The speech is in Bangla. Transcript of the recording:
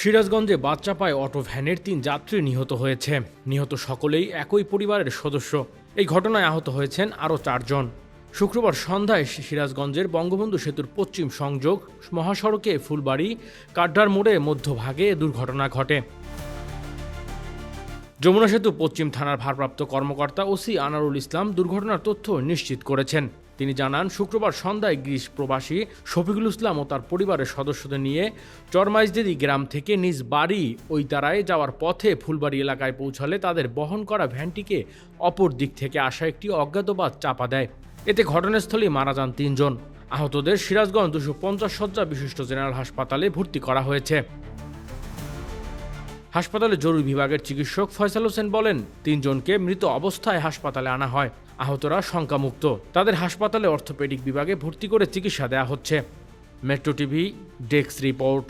সিরাজগঞ্জে বাচ্চাপায় অটো ভ্যানের তিন যাত্রী নিহত হয়েছে। নিহত সকলেই একই পরিবারের সদস্য। এই ঘটনায় আহত হয়েছেন আরও চারজন। শুক্রবার সন্ধ্যায় সিরাজগঞ্জের বঙ্গবন্ধু সেতুর পশ্চিম সংযোগ মহাসড়কে ফুলবাড়ি কাড্ডার মোড়ে মধ্যভাগে দুর্ঘটনা ঘটে। যমুনা সেতু পশ্চিম থানার ভারপ্রাপ্ত কর্মকর্তা ওসি আনারুল ইসলাম দুর্ঘটনার তথ্য নিশ্চিত করেছেন। তিনি জানান, শুক্রবার সন্ধ্যায় গ্রিস প্রবাসী শফিকুল ইসলাম ও তার পরিবারের সদস্যদের নিয়ে চরমাইজদেরি গ্রাম থেকে নিজ বাড়ি ওই ওইতারায় যাওয়ার পথে ফুলবাড়ি এলাকায় পৌঁছালে তাদের বহন করা ভ্যানটিকে অপর দিক থেকে আসা একটি অজ্ঞাতবাদ চাপা দেয়। এতে ঘটনাস্থলেই মারা যান তিনজন। আহতদের সিরাজগঞ্জ দুশো পঞ্চাশ শয্যা বিশিষ্ট জেনারেল হাসপাতালে ভর্তি করা হয়েছে। হাসপাতালে জরুরি বিভাগের চিকিৎসক ফয়সাল হোসেন বলেন, তিনজনকে মৃত অবস্থায় হাসপাতালে আনা হয়। আহতরা শঙ্কামুক্ত। তাদের হাসপাতালে অর্থোপেডিক বিভাগে ভর্তি করে চিকিৎসা দেওয়া হচ্ছে। Metro TV, desk report.